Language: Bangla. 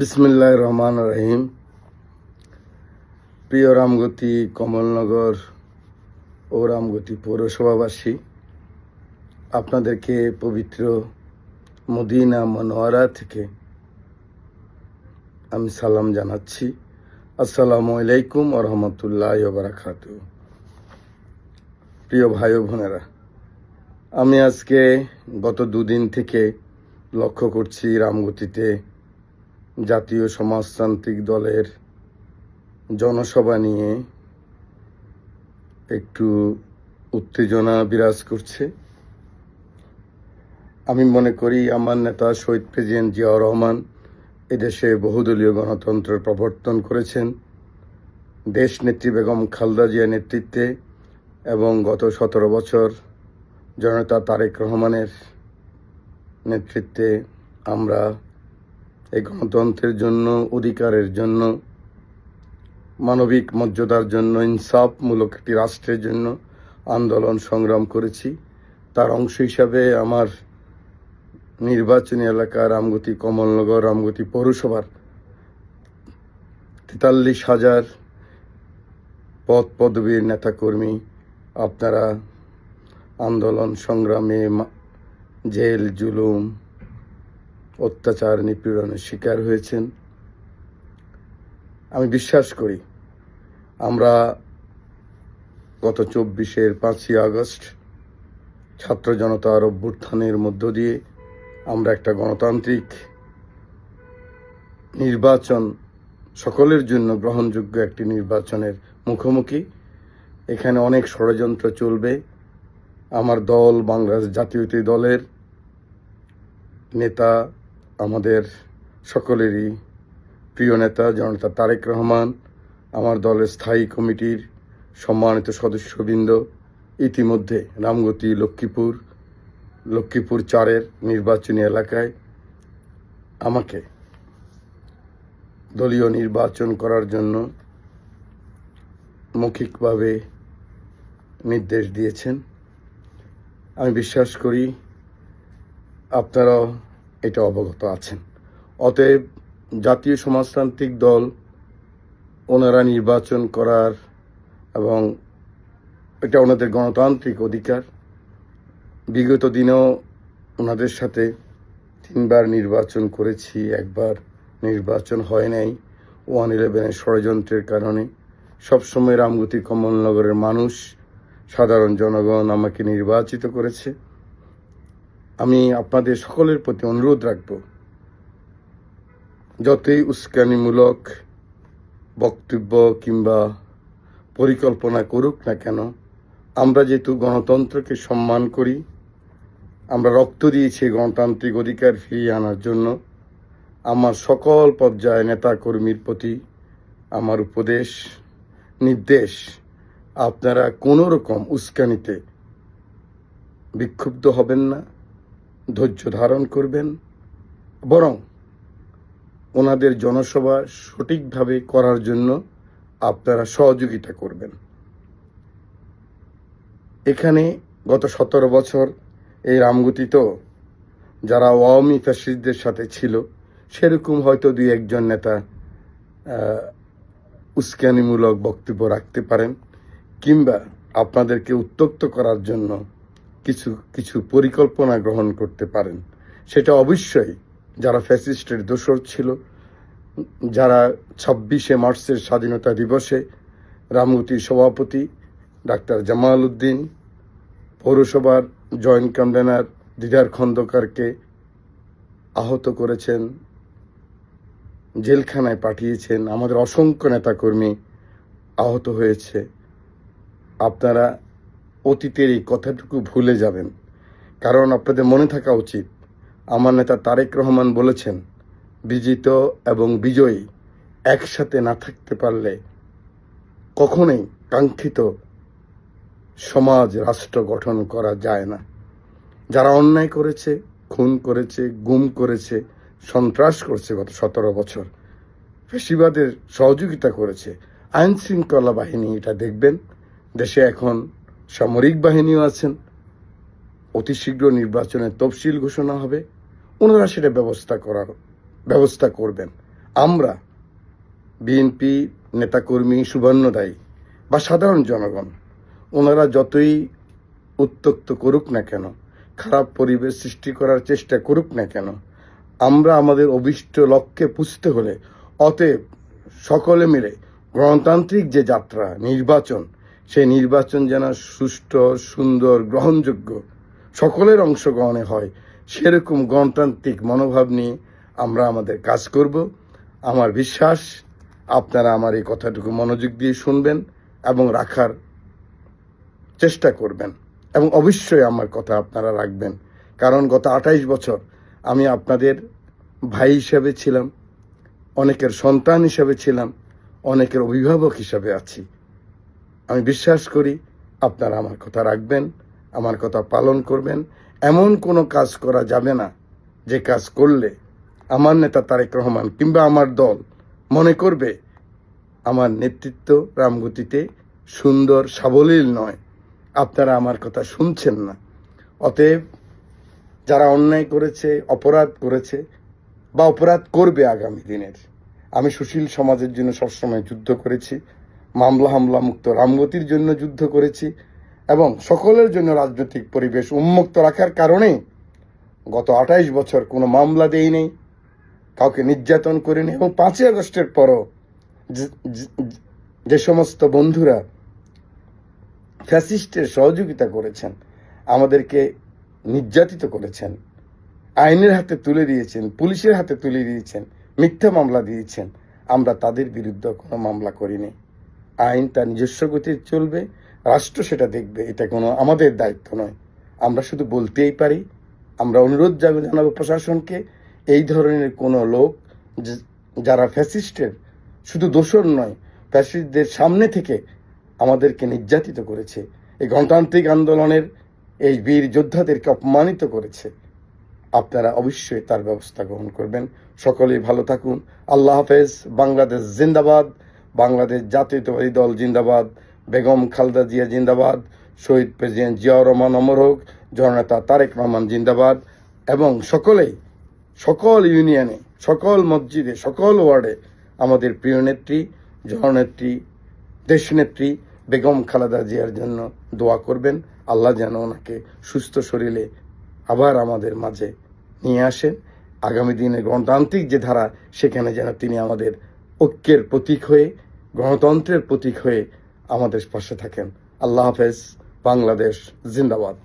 বিসমিল্লাহ রহমান রহিম। প্রিয় রামগতি কমলনগর ও রামগতি পৌরসভাবাসী, আপনাদেরকে পবিত্র মদিনা মনোয়ারা থেকে আমি সালাম জানাচ্ছি। আসসালামু আলাইকুম রহমতুল্লাহ বারাকাতু প্রিয় ভাই বোনেরা, আমি আজকে গত দুদিন থেকে লক্ষ্য করছি রামগতিতে জাতীয় সমাজতান্ত্রিক দলের জনসভা নিয়ে একটু উত্তেজনা বিরাজ করছে। আমি মনে করি আমার নেতা শহীদ প্রেসিডেন্ট জিয়াউর রহমান এদেশে বহুদলীয় গণতন্ত্রের প্রবর্তন করেছেন। দেশ নেত্রী বেগম খালদা জিয়া নেতৃত্বে এবং গত সতেরো বছর জনতা তারেক রহমানের নেতৃত্বে আমরা এই গণতন্ত্রের জন্য, অধিকারের জন্য, মানবিক মর্যাদার জন্য, ইনসাফমূলক একটি রাষ্ট্রের জন্য আন্দোলন সংগ্রাম করেছি। তার অংশ হিসাবে আমার নির্বাচনী এলাকা রামগতি, কমলনগর রামগতি পৌরসভার তেতাল্লিশ হাজার পদ পদবীর নেতাকর্মী, আপনারা আন্দোলন সংগ্রামে জেল, জুলুম অত্যাচার, নিপীড়নের শিকার হয়েছেন। আমি বিশ্বাস করি, আমরা গত চব্বিশের পাঁচই আগস্ট ছাত্র জনতার অভ্যুত্থানের মধ্য দিয়ে আমরা একটা গণতান্ত্রিক নির্বাচন, সকলের জন্য গ্রহণযোগ্য একটি নির্বাচনের মুখোমুখি। এখানে অনেক ষড়যন্ত্র চলবে। আমার দল, বাংলাদেশ জাতীয়তাবাদী দলের নেতা আমাদের সকলেরই প্রিয় নেতা জনতা তারেক রহমান, আমার দলের স্থায়ী কমিটির সম্মানিত সদস্যবৃন্দ, ইতিমধ্যে রামগতি লক্ষ্মীপুর লক্ষ্মীপুর চারের নির্বাচনী এলাকায় আমাকে দলীয় নির্বাচন করার জন্য মৌখিকভাবে নির্দেশ দিয়েছেন। আমি বিশ্বাস করি আপনারাও এটা অবগত আছেন। অতএব জাতীয় সমাজতান্ত্রিক দল ওনারা নির্বাচন করার এবং এটা ওনাদের গণতান্ত্রিক অধিকার। বিগত দিনেও ওনাদের সাথে তিনবার নির্বাচন করেছি, একবার নির্বাচন হয় নাই। ওয়ান ইলেভেনের ষড়যন্ত্রের কারণে। সবসময় রামগতি কমলনগরের মানুষ, সাধারণ জনগণ আমাকে নির্বাচিত করেছে। আমি আপনাদের সকলের প্রতি অনুরোধ রাখব, যতই উস্কানিমূলক বক্তব্য কিংবা পরিকল্পনা করুক না কেন, আমরা যেহেতু গণতন্ত্রকে সম্মান করি, আমরা রক্ত দিয়েছি গণতান্ত্রিক অধিকার ফিরিয়ে আনার জন্য, আমার সকল পর্যায়ে নেতা কর্মীর প্রতি আমার উপদেশ, নির্দেশ, আপনারা কোনো রকম উস্কানিতে বিক্ষুব্ধ হবেন না। ধৈর্য ধারণ করবেন, বরং ওনাদের জনসভা সঠিকভাবে করার জন্য আপনারা সহযোগিতা করবেন। এখানে গত সতেরো বছর এই রামগতিত যারা আওয়ামী ফ্যাসিস্টদের সাথে ছিল, সেরকম হয়তো দুই একজন নেতা উস্কানিমূলক বক্তব্য রাখতে পারেন, কিংবা আপনাদেরকে উত্তক্ত করার জন্য কিছু কিছু পরিকল্পনা গ্রহণ করতে পারেন। সেটা অবশ্যই যারা ফ্যাসিস্টের দোষর ছিল, যারা ছাব্বিশে মার্চের স্বাধীনতা দিবসে রামগতির সভাপতি ডাক্তার জামাল উদ্দিন পৌরসভার জয়েন্ট কনভেনার দিদার খন্দকারকে আহত করেছেন, জেলখানায় পাঠিয়েছেন, আমাদের অসংখ্য নেতাকর্মী আহত হয়েছে। আপনারা অতীতের এই কথাটুকু ভুলে যাবেন। কারণ আপনাদের মনে থাকা উচিত, আমার নেতা তারেক রহমান বলেছেন, বিজিত এবং বিজয়ী একসাথে না থাকতে পারলে কখনোই কাঙ্ক্ষিত সমাজ রাষ্ট্র গঠন করা যায় না। যারা অন্যায় করেছে, খুন করেছে, গুম করেছে, সন্ত্রাস করেছে গত সতেরো বছর, ফেসিবাদের সহযোগিতা করেছে আইন শৃঙ্খলা বাহিনী, এটা দেখবেন, দেশে এখন সামরিক বাহিনীও আছেন। অতি শীঘ্র নির্বাচনের তফসিল ঘোষণা হবে। ওনারা সেটা ব্যবস্থা করার ব্যবস্থা করবেন। আমরা বিএনপি নেতাকর্মী সুবর্ণদায়ী বা সাধারণ জনগণ, ওনারা যতই উত্তক্ত করুক না কেন, খারাপ পরিবেশ সৃষ্টি করার চেষ্টা করুক না কেন, আমরা আমাদের অভিষ্ট লক্ষ্যে পুষতে হলে অতএব সকলে মিলে গণতান্ত্রিক যে যাত্রা, নির্বাচন সেই নির্বাচন যেন সুষ্ঠু, সুন্দর, গ্রহণযোগ্য সকলের অংশগ্রহণে হয়, সেরকম গণতান্ত্রিক মনোভাব নিয়ে আমরা আমাদের কাজ করব। আমার বিশ্বাস, আপনারা আমার এই কথাটুকু মনোযোগ দিয়ে শুনবেন এবং রাখার চেষ্টা করবেন এবং অবশ্যই আমার কথা আপনারা রাখবেন। কারণ গত আঠাইশ বছর আমি আপনাদের ভাই হিসেবে ছিলাম, অনেকের সন্তান হিসেবে ছিলাম, অনেকের অভিভাবক হিসাবে আছি। আমি বিশ্বাস করি আপনারা আমার কথা রাখবেন, আমার কথা পালন করবেন। এমন কোনো কাজ করা যাবে না যে কাজ করলে আমার নেতা তারেক রহমান কিংবা আমার দল মনে করবে আমার নেতৃত্ব রামগতিতে সুন্দর, সাবলীল নয়। আপনারা আমার কথা শুনছেন না। অতএব যারা অন্যায় করেছে, অপরাধ করেছে বা অপরাধ করবে আগামী দিনের, আমি সুশীল সমাজের জন্য সবসময় যুদ্ধ করেছি। মামলা হামলা মুক্ত রামগতির জন্য যুদ্ধ করেছি এবং সকলের জন্য রাজনৈতিক পরিবেশ উন্মুক্ত রাখার কারণে গত আঠাইশ বছর কোনো মামলা দেই নেই, কাউকে নির্যাতন করিনি এবং পাঁচই আগস্টের পরও যে- সমস্ত বন্ধুরা ফ্যাসিস্টের সহযোগিতা করেছেন, আমাদেরকে নির্যাতিত করেছেন, আইনের হাতে তুলে দিয়েছেন, পুলিশের হাতে তুলে দিয়েছেন, মিথ্যা মামলা দিয়েছেন, আমরা তাদের বিরুদ্ধে কোনো মামলা করিনি। আইন তার নিজস্ব গতিতে চলবে, রাষ্ট্র সেটা দেখবে, এটা কোনো আমাদের দায়িত্ব নয়। আমরা শুধু বলতেই পারি, আমরা অনুরোধ জানাব জানাব প্রশাসনকে, এই ধরনের কোনো লোক যারা ফ্যাসিস্টের, শুধু দোষর নয়, ফ্যাসিস্টদের সামনে থেকে আমাদেরকে নির্যাতিত করেছে। এই গণতান্ত্রিক আন্দোলনের এই বীর যোদ্ধাদেরকে অপমানিত করেছে। আপনারা অবশ্যই তার ব্যবস্থা গ্রহণ করবেন। সকলেই ভালো থাকুন। আল্লাহ হাফেজ। বাংলাদেশ জিন্দাবাদ। বাংলাদেশ জাতীয়তাবাদী দল জিন্দাবাদ। বেগম খালদা জিয়া জিন্দাবাদ। শহীদ প্রেসিডেন্ট জিয়াউর রহমান অমর হোক। জননেতা তারেক রহমান জিন্দাবাদ। এবং সকলেই, সকল ইউনিয়নে, সকল মসজিদে, সকল ওয়ার্ডে আমাদের প্রিয় নেত্রী, জননেত্রী, দেশনেত্রী বেগম খালেদা জিয়ার জন্য দোয়া করবেন। আল্লাহ যেন ওনাকে সুস্থ শরীরে আবার আমাদের মাঝে নিয়ে আসেন। আগামী দিনে গণতান্ত্রিক যে ধারা, সেখানে যেন তিনি আমাদের ঐক্যের প্রতীক হয়ে গণতন্ত্রের প্রতীক হয়ে আমাদের পাশে থাকেন। আল্লাহ হাফেজ বাংলাদেশ জিন্দাবাদ।